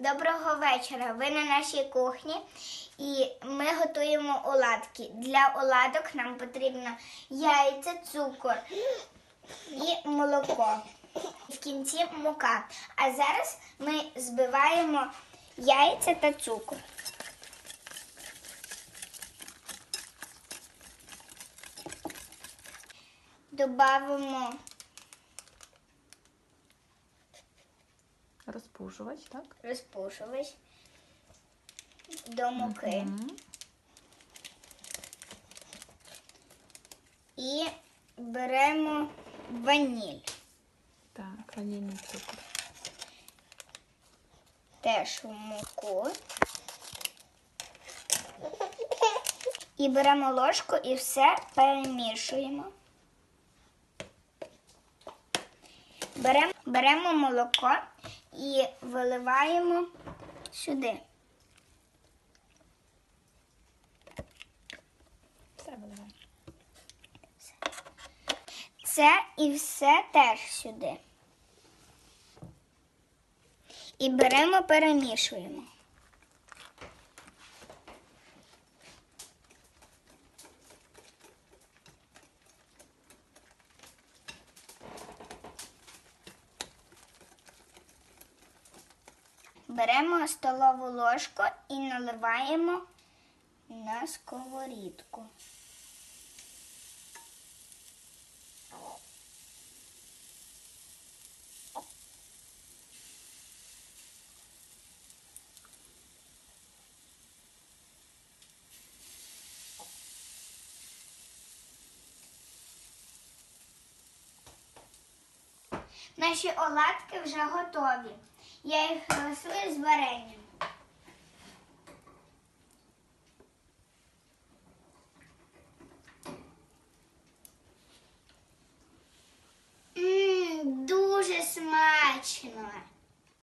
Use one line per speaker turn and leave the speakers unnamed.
Доброго вечора. Ви на нашій кухні і ми готуємо оладки. Для оладок нам потрібно яйця, цукор і молоко. В кінці мука. А зараз ми збиваємо яйця та цукор. Добавимо
Розпушувач, так?
розпушувач до муки.
Мгм.
І беремо ваніль.
Так, ванільний цукор.
Теж в муку. І беремо ложку і все перемішуємо. Беремо, беремо молоко і виливаємо сюди.
Все виливаємо.
Це і все теж сюди. І беремо, перемішуємо. Беремо столову ложку і наливаємо на сковорідку. Наші оладки вже готові. Я їх голосую з варенням. Ммм, дуже смачно.